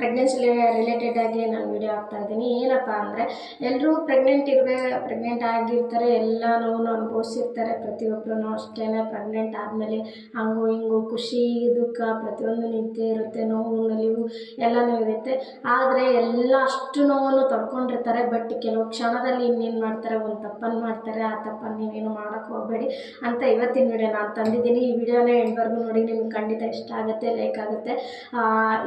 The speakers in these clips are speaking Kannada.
ಪ್ರೆಗ್ನೆನ್ಸಿ ರಿಲೇಟೆಡ್ ಆಗಿ ನಾನು ವಿಡಿಯೋ ಹಾಕ್ತಾ ಇದ್ದೀನಿ. ಏನಪ್ಪ ಅಂದರೆ ಎಲ್ಲರೂ ಪ್ರೆಗ್ನೆಂಟ್ ಇರಬೇ ಪ್ರೆಗ್ನೆಂಟ್ ಆಗಿರ್ತಾರೆ ಎಲ್ಲ ನೋವು ಅನುಭವಿಸಿರ್ತಾರೆ. ಪ್ರತಿಯೊಬ್ಬರೂ ಅಷ್ಟೇ ಪ್ರೆಗ್ನೆಂಟ್ ಆದಮೇಲೆ ಹಂಗು ಹಿಂಗು ಖುಷಿ, ದುಃಖ, ಪ್ರತಿಯೊಂದು ನಿಂತೇ ಇರುತ್ತೆ, ನೋವು, ನಲಿವು ಎಲ್ಲನೂ ಇರುತ್ತೆ. ಆದರೆ ಎಲ್ಲ ಅಷ್ಟು ನೋವನ್ನು ತಡ್ಕೊಂಡಿರ್ತಾರೆ. ಬಟ್ ಕೆಲವು ಕ್ಷಣದಲ್ಲಿ ಇನ್ನೇನು ಮಾಡ್ತಾರೆ? ಒಂದು ತಪ್ಪನ್ನು ಮಾಡ್ತಾರೆ. ಆ ತಪ್ಪನ್ನು ನೀವೇನು ಮಾಡೋಕ್ಕೆ ಹೋಗಬೇಡಿ ಅಂತ ಇವತ್ತಿನ ವಿಡಿಯೋ ನಾನು ತಂದಿದ್ದೀನಿ. ಈ ವಿಡಿಯೋನೇ ಎಂಡ್ವರೆಗೂ ನೋಡಿ, ನಿಮ್ಗೆ ಖಂಡಿತ ಇಷ್ಟ ಆಗುತ್ತೆ ಲೈಕ್ ಆಗುತ್ತೆ.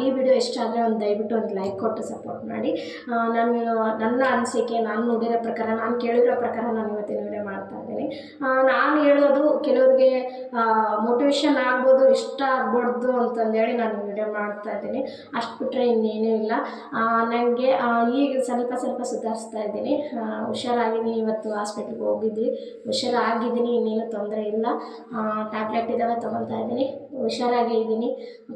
ಈ ವಿಡಿಯೋ ಇಷ್ಟ ಆದರೆ ಒಂದು ದಯವಿಟ್ಟು ಒಂದು ಲೈಕ್ ಕೊಟ್ಟು ಸಪೋರ್ಟ್ ಮಾಡಿ. ನಾನು, ನನ್ನ ಅನಿಸಿಕೆ, ನಾನು ನೋಡಿರೋ ಪ್ರಕಾರ, ನಾನು ಕೇಳಿರೋ ಪ್ರಕಾರ ನಾನು ಇವತ್ತಿನ ವಿಡಿಯೋ ಮಾಡ್ತಾ ಇದ್ದೀನಿ. ನಾನು ಹೇಳೋದು ಕೆಲವ್ರಿಗೆ ಮೋಟಿವೇಶನ್ ಆಗ್ಬೋದು, ಇಷ್ಟ ಆಗ್ಬಾರ್ದು ಅಂತಂದೇಳಿ ನಾನು ವಿಡಿಯೋ ಮಾಡ್ತಾ ಇದ್ದೀನಿ. ಅಷ್ಟು ಬಿಟ್ಟರೆ ಇನ್ನೇನೂ ಇಲ್ಲ. ನನಗೆ ಈಗ ಸ್ವಲ್ಪ ಸ್ವಲ್ಪ ಸುಧಾರಿಸ್ತಾ ಇದ್ದೀನಿ. ಹುಷಾರಾಗಿದ್ದೀನಿ, ಇವತ್ತು ಹಾಸ್ಪಿಟ್ಲಿಗೆ ಹೋಗಿದ್ವಿ. ಹುಷಾರಾಗಿದ್ದೀನಿ, ಇನ್ನೇನು ತೊಂದರೆ ಇಲ್ಲ. ಟ್ಯಾಬ್ಲೆಟ್ ಇದ್ದಾವೆ ತೊಗೊತಾ ಇದ್ದೀನಿ. ಹುಷಾರಾಗಿ ಇದ್ದೀನಿ.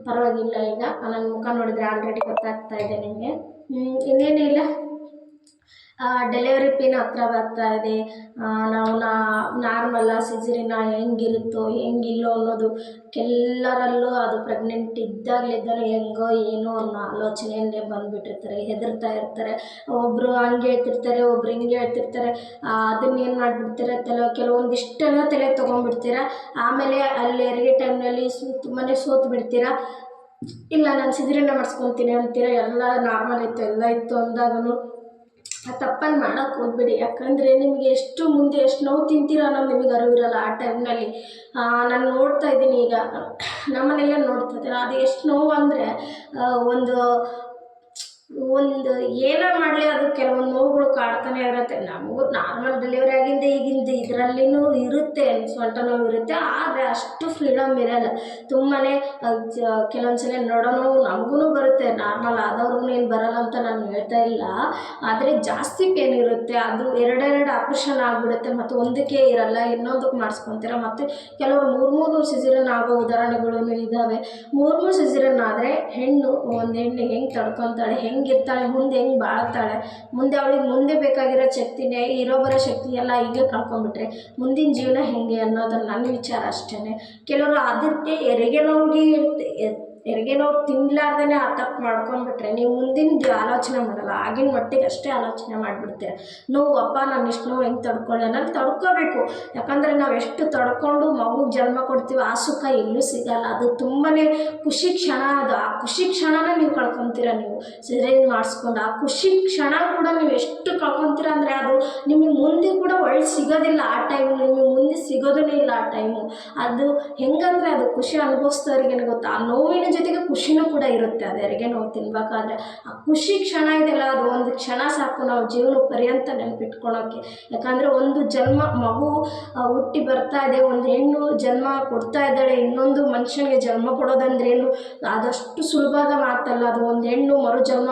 ಪರವಾಗಿಲ್ಲ ಈಗ. ನನ್ನ ಮುಖ ನೋಡಿದರೆ ಆಲ್ರೆಡಿ ಗೊತ್ತಾಗ್ತಾ ಇದೆ ನಿಮಗೆ. ಇನ್ನೇನು ಇಲ್ಲ? ಡೆಲಿವರಿ ಪೇನ್ ಹತ್ರ ಬರ್ತಾ ಇದೆ. ನಾವು ನಾರ್ಮಲ್ಲ ಸಿಜರಿನ ಹೆಂಗಿರುತ್ತೋ, ಹೆಂಗಿಲ್ಲೋ ಅನ್ನೋದು ಎಲ್ಲರಲ್ಲೂ ಅದು ಪ್ರೆಗ್ನೆಂಟ್ ಇದ್ದಾಗಲಿದ್ದಾನೆ ಹೆಂಗೋ ಏನೋ ಅನ್ನೋ ಆಲೋಚನೆಯಲ್ಲೇ ಬಂದುಬಿಟ್ಟಿರ್ತಾರೆ, ಹೆದರ್ತಾ ಇರ್ತಾರೆ. ಒಬ್ಬರು ಹಂಗೆ ಹೇಳ್ತಿರ್ತಾರೆ, ಒಬ್ರು ಹಿಂಗೆ ಹೇಳ್ತಿರ್ತಾರೆ. ಅದನ್ನೇನು ಮಾಡಿಬಿಡ್ತಾರೆ ತಲೆ ಕೆಲವೊಂದಿಷ್ಟೆಲ್ಲ ತಲೆ ತೊಗೊಂಡ್ಬಿಡ್ತೀರ. ಆಮೇಲೆ ಅಲ್ಲಿ ಹೆರಿಗೆ ಟೈಮ್ನಲ್ಲಿ ತುಂಬಾ ಸೋತು ಬಿಡ್ತೀರ. ಇಲ್ಲ, ನಾನು ಸಿಜರಿನ ಮಾಡಿಸ್ಕೊತೀನಿ ಅಂತೀರ. ಎಲ್ಲ ನಾರ್ಮಲ್ ಇತ್ತು, ಎಲ್ಲ ಇತ್ತು ಅಂದಾಗೂ ಆ ತಪ್ಪನ್ನು ಮಾಡೋಕ್ಕೆ ಹೋಗ್ಬೇಡಿ. ಯಾಕಂದರೆ ನಿಮಗೆ ಎಷ್ಟು ಮುಂದೆ ಎಷ್ಟು ನೋವು ತಿಂತೀರ ಅನ್ನೋದು ನಿಮಗೆ ಅರಿವಿರಲ್ಲ ಆ ಟೈಮ್ನಲ್ಲಿ ನಾನು ನೋಡ್ತಾ ಇದ್ದೀನಿ ಈಗ. ನಮ್ಮನೆಲ್ಲ ನೋಡ್ತಾ ಇದ್ದೀನಿ ಅದು ಎಷ್ಟು ನೋವು ಅಂದರೆ ಒಂದು ಒಂದು ಏನೇ ಮಾಡಲಿ ಅದು ಕೆಲವೊಂದು ನೋವುಗಳು ಕಾಡ್ತಾನೆ ಇರುತ್ತೆ. ನಮಗೂ ನಾರ್ಮಲ್ ಡೆಲಿವರಿ ಆಗಿಂದ ಈಗಿಂದ ಇದರಲ್ಲಿನೂ ಇರುತ್ತೆ ಸೊಂಟ ನೋವು ಇರುತ್ತೆ, ಆದರೆ ಅಷ್ಟು ಫ್ರೀಡಮ್ ಇರಲ್ಲ. ತುಂಬಾ ಕೆಲವೊಂದು ಸಲ ನೋಡೋ ನೋವು ನಮಗೂ ಬರುತ್ತೆ ನಾರ್ಮಲ್ ಆದವ್ರಿಗೂ ಏನು ಬರಲ್ಲ ಅಂತ ನಾನು ಹೇಳ್ತಾ ಇಲ್ಲ. ಆದರೆ ಜಾಸ್ತಿ ಪೇನ್ ಇರುತ್ತೆ, ಅದು ಎರಡೆರಡು ಆಪ್ರೇಷನ್ ಆಗಿಬಿಡುತ್ತೆ, ಮತ್ತು ಒಂದಕ್ಕೆ ಇರಲ್ಲ, ಇನ್ನೊಂದಕ್ಕೆ ಮಾಡಿಸ್ಕೊತೀರ, ಮತ್ತು ಕೆಲವರು ಮೂರು ಮೂರು ಸಿಸಿರನ್ ಆಗೋ ಉದಾಹರಣೆಗಳು ಇದ್ದಾವೆ ಮೂರು ಮೂರು ಸಿಸಿರನ್ ಆದರೆ ಹೆಣ್ಣು ಒಂದು ಹೆಣ್ಣು ಹೆಂಗೆ ತಡ್ಕೊತಾಳೆ ಹೆಂಗಿರ್ತಾಳೆ, ಮುಂದೆ ಹೆಂಗೆ ಬಾಳ್ತಾಳೆ, ಮುಂದೆ ಅವಳಿಗೆ ಮುಂದೆ ಬೇಕಾಗಿರೋ ಶಕ್ತಿನೇ, ಇರೋ ಬರೋ ಶಕ್ತಿ ಎಲ್ಲ ಈಗ ಕಳ್ಕೊಂಡ್ಬಿಟ್ರೆ ಮುಂದಿನ ಜೀವನ ಹೆಂಗೆ ಅನ್ನೋದು ನನ್ನ ವಿಚಾರ ಅಷ್ಟೇ ಕೆಲವರು ಅದಕ್ಕೆ ಹೆರಿಗೆ ನೋವಿಗೆ ಇರ್ತೆ- ಹೆರಿಗೆ ನೋವು ತಿನ್ಲಾರ್ದೇ ಆ ತಪ್ಪು ಮಾಡ್ಕೊಂಡ್ಬಿಟ್ರೆ, ನೀವು ಮುಂದಿನ ಆಲೋಚನೆ ಮಾಡಲ್ಲ, ಆಗಿನ ಮಟ್ಟಿಗೆ ಅಷ್ಟೇ ಆಲೋಚನೆ ಮಾಡಿಬಿಡ್ತೀರ. ನೋವು, ಅಪ್ಪ, ನಾನು ಇಷ್ಟು ನೋವು ಹೆಂಗೆ ತಡ್ಕೊಳ್ಳಿ ಅನ್ನೋದು ತಡ್ಕೋಬೇಕು. ಯಾಕಂದರೆ ನಾವು ಎಷ್ಟು ತಡ್ಕೊಂಡು ಮಗುಗೆ ಜನ್ಮ ಕೊಡ್ತೀವಿ, ಆ ಸುಖ ಎಲ್ಲೂ ಸಿಗಲ್ಲ. ಅದು ತುಂಬಾ ಖುಷಿ ಕ್ಷಣ ಅದು. ಆ ಖುಷಿ ಕ್ಷಣನ ನೀವು ಕಳ್ಕೊತೀರ ನೀವು. ಸಿರೇನ್ ಮಾಡಿಸ್ಕೊಂಡು, ಆ ಖುಷಿ ಕ್ಷಣ ಕೂಡ ನೀವು ಎಷ್ಟು ಕಳ್ಕೊತೀರ ಅಂದರೆ ಅದು ನಿಮಗೆ ಮುಂದೆ ಕೂಡ ಒಳ್ಳೆ ಸಿಗೋದಿಲ್ಲ ಆ ಟೈಮು ನಿಮಗೆ ಮುಂದೆ ಸಿಗೋದೇ ಇಲ್ಲ ಆ ಟೈಮು. ಅದು ಹೆಂಗಂದರೆ ಅದು ಖುಷಿ ಅನುಭವಿಸಿದವ್ರಿಗೇನು ಗೊತ್ತಾ? ಆ ನೋವಿನ ಜೊತೆಗೆ ಖುಷಿನೂ ಕೂಡ ಇರುತ್ತೆ. ಅದು ನಾವು ತಿನ್ಬೇಕಾದ್ರೆ ಆ ಖುಷಿ ಕ್ಷಣ ಇದೆಯಲ್ಲ ಅದು ಒಂದು ಕ್ಷಣ ಸಾಕು ನಾವು ಜೀವನ ಪರ್ಯಂತ ನೆನಪಿಟ್ಕೊಳೋಕ್ಕೆ. ಯಾಕಂದರೆ ಒಂದು ಜನ್ಮ ಮಗು ಹುಟ್ಟಿ ಬರ್ತಾ ಇದೆ, ಒಂದು ಹೆಣ್ಣು ಜನ್ಮ ಕೊಡ್ತಾ ಇದ್ದಾಳೆ, ಇನ್ನೊಂದು ಮನುಷ್ಯನಿಗೆ ಜನ್ಮ ಕೊಡೋದಂದ್ರೆ ಏನು ಆದಷ್ಟು ಸುಲಭದ ಮಾತಲ್ಲ. ಅದು ಒಂದು ಹೆಣ್ಣು ಮರು ಜನ್ಮ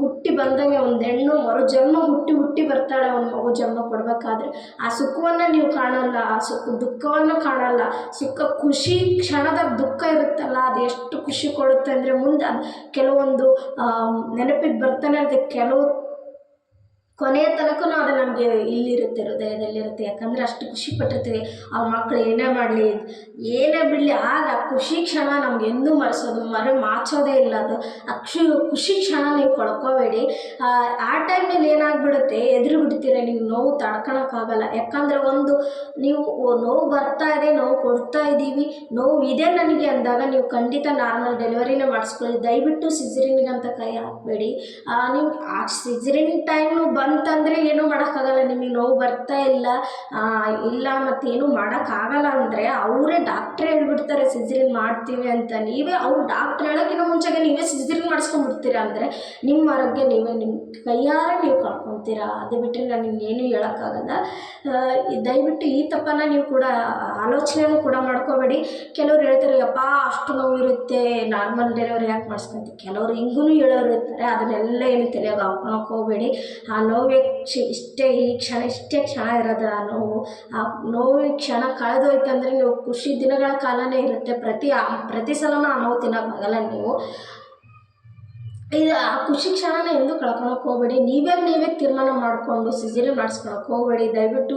ಹುಟ್ಟಿ ಬಂದಂಗೆ ಒಂದು ಹೆಣ್ಣು ಮರು ಜನ್ಮ ಹುಟ್ಟಿ ಹುಟ್ಟಿ ಬರ್ತಾಳೆ ಒಂದು ಮಗು ಜನ್ಮ ಕೊಡಬೇಕಾದ್ರೆ ಆ ಸುಖವನ್ನು ನೀವು ಕಾಣಲ್ಲ, ಆ ಸುಖ ದುಃಖವನ್ನು ಕಾಣಲ್ಲ. ಸುಖ ಖುಷಿ ಕ್ಷಣದ ದುಃಖ ಇರುತ್ತಲ್ಲ, ಅದು ಎಷ್ಟು ಖುಷಿ ಕೊಡುತ್ತೆ ಅಂದರೆ ಮುಂದೆ ಕೆಲವೊಂದು ನೆನಪಿಗೆ ಬರ್ತಾನೆ ಇರುತ್ತೆ. ಕೆಲವು ಕೊನೆಯ ತನಕ ಅದು ನಮಗೆ ಇಲ್ಲಿರುತ್ತೆ ಹೃದಯದಲ್ಲಿರುತ್ತೆ. ಯಾಕಂದರೆ ಅಷ್ಟು ಖುಷಿ ಪಟ್ಟಿರ್ತೀವಿ. ಆ ಮಕ್ಕಳು ಏನೇ ಮಾಡಲಿ ಏನೇ ಬಿಡಲಿ ಆಗ ಖುಷಿ ಕ್ಷಣ ನಮ್ಗೆ ಎಂದೂ ಮರೆಸೋದು ಮರೆ ಮಾಚೋದೇ ಇಲ್ಲ ಅದು. ಅಕ್ಷಿ ಖುಷಿ ಕ್ಷಣ ನೀವು ಕೊಳ್ಕೋಬೇಡಿ. ಆ, ಟೈಮಲ್ಲಿ ಏನಾಗ್ಬಿಡುತ್ತೆ ಎದುರು ಬಿಡ್ತೀರ ನೀವು ನೋವು ತಡ್ಕೊಳಕ್ಕಾಗಲ್ಲ. ಯಾಕಂದರೆ ಒಂದು ನೀವು ನೋವು ಬರ್ತಾ ಇದೆ ನೋವು ಕೊಡ್ತಾ ಇದ್ದೀವಿ ನೋವು ಇದೆ ನನಗೆ ಅಂದಾಗ ನೀವು ಖಂಡಿತ ನಾರ್ಮಲ್ ಡೆಲಿವರಿನೇ ಮಾಡಿಸ್ಕೊಳ್ಳಿ. ದಯವಿಟ್ಟು ಸಿಜರಿನ್ಗಂತ ಕೈ ಹಾಕಬೇಡಿ. ನೀವು ಆ ಸಿಜರಿನ್ ಟೈಮು ಬಂತಂದರೆ ಏನೂ ಮಾಡೋಕ್ಕಾಗಲ್ಲ, ನಿಮಗೆ ನೋವು ಬರ್ತಾ ಇಲ್ಲ ಇಲ್ಲ ಮತ್ತೇನು ಮಾಡೋಕ್ಕಾಗಲ್ಲ ಅಂದರೆ ಅವರೇ ಡಾಕ್ಟ್ರೇ ಹೇಳ್ಬಿಡ್ತಾರೆ ಸಿಜರಿನ್ ಮಾಡ್ತೀವಿ ಅಂತ. ನೀವೇ ಅವ್ರು ಡಾಕ್ಟ್ರ್ ಹೇಳೋಕ್ಕಿಂತ ಮುಂಚೆಗೆ ನೀವೇ ಸಿಜರಿನ್ ಮಾಡಿಸ್ಕೊಂಡ್ಬಿಡ್ತೀರ ಅಂದರೆ ನಿಮ್ಮ ಆರೋಗ್ಯ ನೀವೇ, ನಿಮ್ಮ ಕೈಯಾರೆ ನೀವು ಕಳ್ಕೊತೀರಾ? ಅದು ಬಿಟ್ಟರೆ ನಾನು ಏನೂ ಹೇಳೋಕ್ಕಾಗಲ್ಲ. ದಯವಿಟ್ಟು ಈ ತಪ್ಪನ್ನು ನೀವು ಕೂಡ ಆಲೋಚನೆನೂ ಕೂಡ ಮಾಡ್ಕೋಬೇಡಿ. ಕೆಲವ್ರು ಹೇಳ್ತಾರೆ, ಯಪ್ಪ, ಅಷ್ಟು ನೋವು ಇರುತ್ತೆ ನಾರ್ಮಲ್ ಡೆಲಿವರಿ ಯಾಕೆ ಮಾಡಿಸ್ಕೊಂತೀವಿ ಕೆಲವರು ಹಿಂಗೂ ಹೇಳೋರು ಇರ್ತಾರೆ, ಅದನ್ನೆಲ್ಲ ಏನು ತಲೆಯಾಗ ಹಾಕೊಳಕ್ಕೆ ಆ ನೋವು ಕ್ಷ, ಇಷ್ಟೇ, ಈ ಕ್ಷಣ ಇಷ್ಟೇ ಕ್ಷಣ ಇರೋದು ಆ ನೋವು. ಆ ನೋವು ಕ್ಷಣ ಕಳೆದೋಯ್ತು ಅಂದರೆ ನೀವು ಖುಷಿ ದಿನಗಳ ಕಾಲನೇ ಇರುತ್ತೆ. ಪ್ರತಿ ಪ್ರತಿ ಸಲನೂ ಆ ನೋವು ತಿನ್ನೋಕ್ಕಾಗಲ್ಲ ನೀವು. ಇದು, ಆ ಖುಷಿ ಕ್ಷಣನ ಎಂದು ಕಳ್ಕೊಳಕ್ಕೆ ಹೋಗಬೇಡಿ. ನೀವೇ ನೀವೇ ತೀರ್ಮಾನ ಮಾಡಿಕೊಂಡು ಸಿಜರಿ ಮಾಡಿಸ್ಕೊಳಕ್ಕೆ ಹೋಗಬೇಡಿ. ದಯವಿಟ್ಟು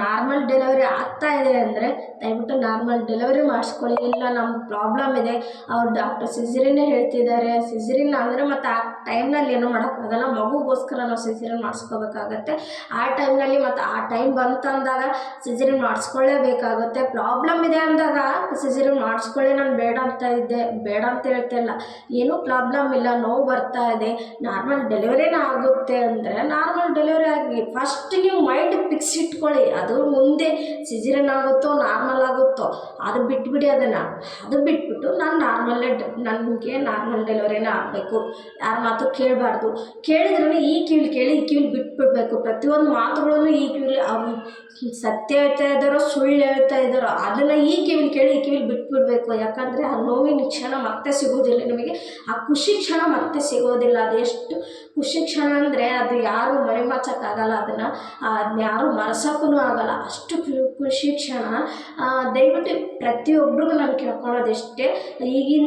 ನಾರ್ಮಲ್ ಡೆಲಿವರಿ ಆಗ್ತಾ ಇದೆ ಅಂದರೆ ದಯವಿಟ್ಟು ನಾರ್ಮಲ್ ಡೆಲಿವರಿ ಮಾಡಿಸ್ಕೊಳ್ಳಿ. ಇಲ್ಲ ನಮ್ಮ ಪ್ರಾಬ್ಲಮ್ ಇದೆ. ಅವ್ರು ಡಾಕ್ಟರ್ ಸಿಜರಿನೇ ಹೇಳ್ತಿದ್ದಾರೆ. ಸಿಜೇರಿಯನ್ ಅಂದರೆ ಮತ್ತು ಆ ಟೈಮ್ನಲ್ಲಿ ಏನೂ ಮಾಡೋಕ್ಕಾಗಲ್ಲ. ಮಗುಗೋಸ್ಕರ ನಾವು ಸಿಜೇರಿಯನ್ ಮಾಡಿಸ್ಕೋಬೇಕಾಗತ್ತೆ. ಆ ಟೈಮ್ನಲ್ಲಿ ಮತ್ತು ಆ ಟೈಮ್ ಬಂತಂದಾಗ ಸಿಜೇರಿಯನ್ ಮಾಡಿಸ್ಕೊಳ್ಳೇಬೇಕಾಗುತ್ತೆ. ಪ್ರಾಬ್ಲಮ್ ಇದೆ ಅಂದಾಗ ಸಿಜೇರಿಯನ್ ಮಾಡಿಸ್ಕೊಳ್ಳಿ. ನಾನು ಬೇಡ ಅಂತ ಇದ್ದೆ. ಬೇಡ ಅಂತ ಹೇಳ್ತಾ ಇಲ್ಲ ಏನೂ ಪ್ರಾಬ್ಲಮ್ ಇಲ್ಲ. ನೋವು ಬರ್ತಾ ಇದೆ ನಾರ್ಮಲ್ ಡೆಲಿವರಿನೇ ಆಗುತ್ತೆ ಅಂದರೆ ನಾರ್ಮಲ್ ಡೆಲಿವರಿ ಆಗಿ ಫಸ್ಟ್ ನೀವು ಮೈಂಡ್ ಫಿಕ್ಸ್ ಇಟ್ಕೊಳ್ಳಿ, ಅದು ಮುಂದೆ ಸಿಜಿರನ್ ಆಗುತ್ತೋ ನಾರ್ಮಲ್ ಆಗುತ್ತೋ, ಅದು ಬಿಟ್ಬಿಡಿ ಅದನ್ನು. ಅದು ಬಿಟ್ಬಿಟ್ಟು ನಾನು ನಾರ್ಮಲ್ಲೇ ನನಗೆ ನಾರ್ಮಲ್ ಡೆಲಿವರಿನೇ ಆಗಬೇಕು. ಯಾರ ಮಾತು ಕೇಳಬಾರ್ದು. ಕೇಳಿದ್ರೂ ಈ ಕೇಳಿ ಕೇಳಿ, ಈ ಕೀಳು ಬಿಟ್ಬಿಡ್ಬೇಕು. ಪ್ರತಿಯೊಂದು ಮಾತುಗಳನ್ನು ಈ ಕೀಳು ಸತ್ಯ ಹೇಳ್ತಾ ಇದ್ದಾರೋ, ಸುಳ್ಳು ಹೇಳ್ತಾ ಇದ್ದಾರೋ, ಅದನ್ನು ಈ ಕಿವಿಲಿ ಕೇಳಿ, ಈ ಕಿವಿಲಿ ಬಿಟ್ಬಿಡಬೇಕು. ಯಾಕಂದರೆ ಆ ನೋವಿನ ಕ್ಷಣ ಮತ್ತೆ ಸಿಗೋದಿಲ್ಲ ನಿಮಗೆ. ಆ ಖುಷಿ ಕ್ಷಣ ಮತ್ತೆ ಸಿಗೋದಿಲ್ಲ. ಅದೆಷ್ಟು ಖುಷಿ ಕ್ಷಣ ಅಂದರೆ ಅದು ಯಾರು ಮರೆಮಾಚಕ್ಕಾಗಲ್ಲ ಅದನ್ನು. ಅದನ್ನ ಯಾರು ಮರೆಸೋಕ್ಕೂ ಆಗಲ್ಲ. ಅಷ್ಟು ಖುಷಿ ಕ್ಷಣ. ದಯವಿಟ್ಟು ಪ್ರತಿಯೊಬ್ರಿಗೂ ನಾನು ಕೇಳ್ಕೊಳ್ಳೋದು ಇಷ್ಟೇ ಈಗಿನ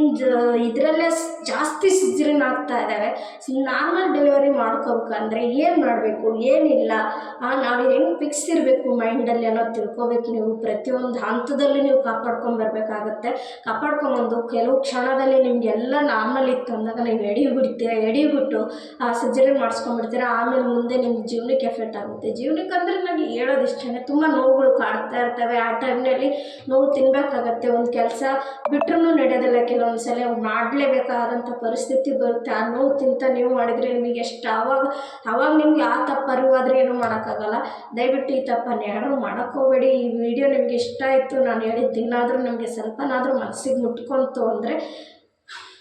ಇದರಲ್ಲೇ ಜಾಸ್ತಿ ಸಿಜರಿನ್ ಆಗ್ತಾ ಇದ್ದಾವೆ ನಾರ್ಮಲ್ ಡೆಲಿವರಿ ಮಾಡ್ಕೋಬೇಕಂದ್ರೆ ಏನು ಮಾಡಬೇಕು? ಏನಿಲ್ಲ? ನಾವು ಹೆಂಗೆ ಫಿಕ್ಸ್ ಇರಬೇಕು ಮೈಂಡಲ್ಲಿ ಅನ್ನೋದು ತಿಳ್ಕೊಬೇಕು ನೀವು. ಪ್ರತಿಯೊಂದು ಹಂತದಲ್ಲಿ ನೀವು ಕಾಪಾಡ್ಕೊಂಬರ್ಬೇಕಾಗತ್ತೆ ಕಾಪಾಡ್ಕೊಂಬಂದು ಕೆಲವು ಕ್ಷಣದಲ್ಲಿ ನಿಮಗೆಲ್ಲ ನಾರ್ಮಲ್ ಇತ್ತು ಅಂದಾಗ ನೀವು ಎಡಿ ಬಿಡ್ತೀರ ಎಡಿಬಿಟ್ಟು ಆ ಸರ್ಜರಿ ಮಾಡಿಸ್ಕೊಂಡ್ಬಿಡ್ತೀರ, ಆಮೇಲೆ ಮುಂದೆ ನಿಮ್ಮ ಜೀವನಕ್ಕೆ ಎಫೆಕ್ಟ್ ಆಗುತ್ತೆ. ಜೀವನಕ್ಕೆ ಅಂದರೆ ನನಗೆ ಹೇಳೋದು ಇಷ್ಟನೇ ತುಂಬ ನೋವುಗಳು ಕಾಡ್ತಾ ಇರ್ತವೆ. ಆ ಟೈಮ್ನಲ್ಲಿ ನೋವು ತಿನ್ನಬೇಕಾಗತ್ತೆ ಒಂದು ಕೆಲಸ ಬಿಟ್ಟರೂ ನಡೆಯೋದಿಲ್ಲ ಕೆಲವೊಂದು ಸಲ ಮಾಡಲೇಬೇಕಾದಂಥ ಪರಿಸ್ಥಿತಿ ಬರುತ್ತೆ. ಆ ನೋವು ತಿಂತ ನೀವು ಮಾಡಿದರೆ ನಿಮಗೆ ಎಷ್ಟು, ಆವಾಗ ಆವಾಗ ನಿಮ್ಗೆ ಆ ತಪ್ಪು ಅರಿವಾದರೆ ಏನೂ ಮಾಡೋಕ್ಕಾಗಲ್ಲ. ದಯವಿಟ್ಟು ಈ ತಪ್ಪನ್ನು ಯಾರೂ ಮಾಡೋಕ್ಕೋಗಬೇಡಿ ಈ ವಿಡಿಯೋ ನಿಮಗೆ ಇಷ್ಟ ಆಯಿತು, ನಾನು ಹೇಳಿದ್ದೇನಾದರೂ ನಿಮಗೆ ಸ್ವಲ್ಪನಾದರೂ ಮನಸ್ಸಿಗೆ ಮುಟ್ಕೊಂತು ಅಂದರೆ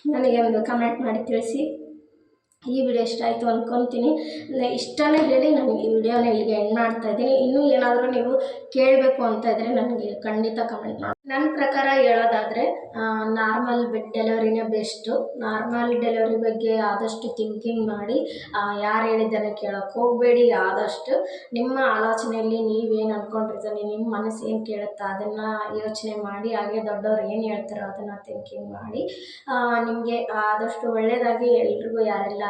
ನನಗೆ ಒಂದು ಕಮೆಂಟ್ ಮಾಡಿ ತಿಳಿಸಿ. ಈ ವಿಡಿಯೋ ಇಷ್ಟ ಆಯಿತು ಅಂದ್ಕೊತೀನಿ ಇಷ್ಟನೇ ಹೇಳಿ ನಾನು ಈ ವಿಡಿಯೋನ ಇಲ್ಲಿಗೆ ಎಂಡ್ ಮಾಡ್ತಾ ಇದ್ದೀನಿ. ಇನ್ನೂ ಏನಾದರೂ ನೀವು ಕೇಳಬೇಕು ಅಂತ ಇದ್ದರೆ ನನಗೆ ಖಂಡಿತ ಕಮೆಂಟ್ ಮಾಡಿ. ನನ್ನ ಪ್ರಕಾರ ಹೇಳೋದಾದರೆ ನಾರ್ಮಲ್ ಬೆಡ್ ಡೆಲಿವರಿನೇ ಬೆಸ್ಟು ನಾರ್ಮಲ್ ಡೆಲಿವರಿ ಬಗ್ಗೆ ಆದಷ್ಟು ಥಿಂಕಿಂಗ್ ಮಾಡಿ ಯಾರು ಹೇಳಿದ್ದನ್ನು ಕೇಳೋಕ್ಕೆ ಹೋಗಬೇಡಿ ಆದಷ್ಟು. ನಿಮ್ಮ ಆಲೋಚನೆಯಲ್ಲಿ ನೀವೇನು ಅಂದ್ಕೊಂಡಿರ್ತೀನಿ ನಿಮ್ಮ ಮನಸ್ಸು ಏನು ಕೇಳುತ್ತಾ ಅದನ್ನು ಯೋಚನೆ ಮಾಡಿ, ಹಾಗೆ ದೊಡ್ಡವ್ರು ಏನು ಹೇಳ್ತಾರೋ ಅದನ್ನು ಥಿಂಕಿಂಗ್ ಮಾಡಿ. ನಿಮಗೆ ಆದಷ್ಟು ಒಳ್ಳೆಯದಾಗಿ ಎಲ್ರಿಗೂ ಯಾರೆಲ್ಲ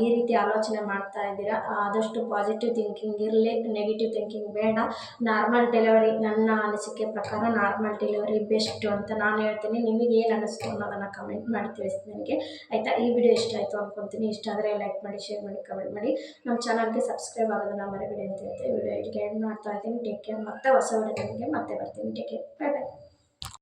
ಈ ರೀತಿ ಆಲೋಚನೆ ಮಾಡ್ತಾ ಇದ್ದೀರಾ? ಆದಷ್ಟು ಪಾಸಿಟಿವ್ ಥಿಂಕಿಂಗ್ ಇರಲಿ ನೆಗೆಟಿವ್ ಥಿಂಕಿಂಗ್ ಬೇಡ. ನಾರ್ಮಲ್ ಡೆಲಿವರಿ ನನ್ನ ಅನಿಸಿಕೆ ಪ್ರಕಾರ ನಾರ್ಮಲ್ ಡೆಲಿವರಿ ಬೆಸ್ಟು ಅಂತ ನಾನು ಹೇಳ್ತೀನಿ. ನಿಮಗೆ ಏನು ಅನ್ನಿಸ್ತು ಅನ್ನೋದನ್ನು ಕಮೆಂಟ್ ಮಾಡಿ ತಿಳಿಸಿ ನನಗೆ ಆಯಿತಾ? ಈ ವಿಡಿಯೋ ಇಷ್ಟ ಆಯಿತು ಅಂದ್ಕೊತೀನಿ ಇಷ್ಟ ಆದರೆ ಲೈಕ್ ಮಾಡಿ ಶೇರ್ ಮಾಡಿ ಕಮೆಂಟ್ ಮಾಡಿ. ನಮ್ಮ ಚಾನಲ್ಗೆ ಸಬ್ಸ್ಕ್ರೈಬ್ ಆಗೋದನ್ನು ಮರಿಬೇಡಿ ಅಂತ ಹೇಳ್ತೀನಿ ವಿಡಿಯೋ ಇಲ್ಲಿಗೆ ಎಂಡ್ ಮಾಡ್ತಾ ಇದ್ದೀನಿ. ಟೇಕ್ ಕೇರ್ ಮತ್ತೆ ಹೊಸ ವಿಡಿಯೋ ನನಗೆ ಮತ್ತೆ ಬರ್ತೀನಿ. Take care bye bye